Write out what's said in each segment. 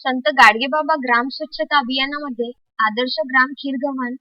संत गाडगेबाबा ग्राम स्वच्छता अभियानामध्ये आदर्श ग्राम खीरगव्हाण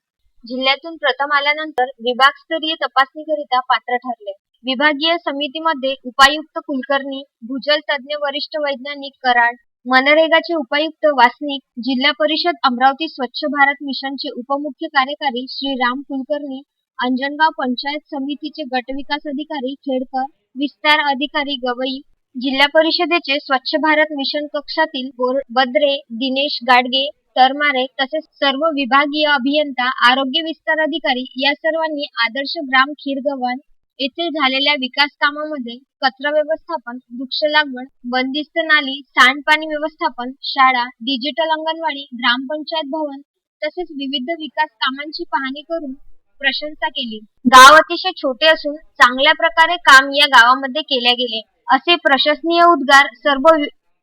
जिल्ह्यातून प्रथम आल्यानंतर विभागस्तरीय तपासणीकरिता पात्र ठरले. विभागीय समितीमध्ये उपायुक्त कुलकर्णी भूजल तज्ज्ञ वरिष्ठ वैज्ञानिक कराड मनरेगाचे उपायुक्त वासनिक जिल्हा परिषद अमरावती स्वच्छ भारत मिशनचे उपमुख्य कार्यकारी श्री राम कुलकर्णी अंजनगाव पंचायत समितीचे गटविकास अधिकारी खेडकर विस्तार अधिकारी गवई जिल्हा परिषदेचे स्वच्छ भारत मिशन कक्षातील बद्रे दिनेश गाडगे तरमारे तसेच सर्व विभागीय अभियंता आरोग्य विस्तार अधिकारी या सर्वांनी आदर्श ग्राम खीरगव्हाण येथे झालेल्या विकास कामामध्ये कचरा व्यवस्थापन वृक्ष लागवड बंदिस्त नाली सांडपाणी व्यवस्थापन शाळा डिजिटल अंगणवाडी ग्रामपंचायत भवन तसेच विविध विकास कामांची पाहणी करून प्रशंसा केली. गाव अतिशय छोटे असून चांगल्या प्रकारे काम या गावामध्ये केले गेले. असे प्रशासनीय उद्गार सर्व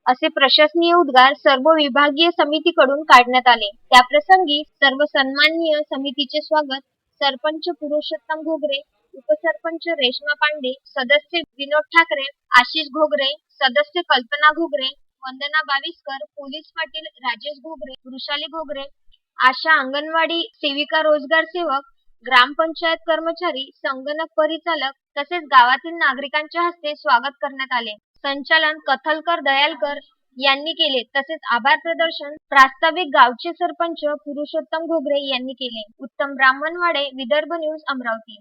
असे प्रशासनीय उद्गार सर्व विभागीय समितीकडून काढण्यात आले. त्याप्रसंगी सर्व सन्माननीय समितीचे स्वागत सरपंच पुरुषोत्तम घोगरे उपसरपंच रेश्मा पांडे सदस्य विनोद ठाकरे आशिष घोगरे सदस्य कल्पना घोगरे वंदना बाविस्कर पोलीस पाटील राजेश घोगरे वृषाली घोगरे आशा अंगणवाडी सेविका रोजगार सेवक ग्रामपंचायत कर्मचारी संगणक परिचालक तसेच गावातील नागरिकांच्या हस्ते स्वागत करण्यात आले. संचालन कथलकर दयालकर यांनी केले. तसेच आभार प्रदर्शन प्रास्ताविक गावचे सरपंच पुरुषोत्तम घोगरे यांनी केले. उत्तम ब्राह्मणवाडे विदर्भ न्यूज अमरावती.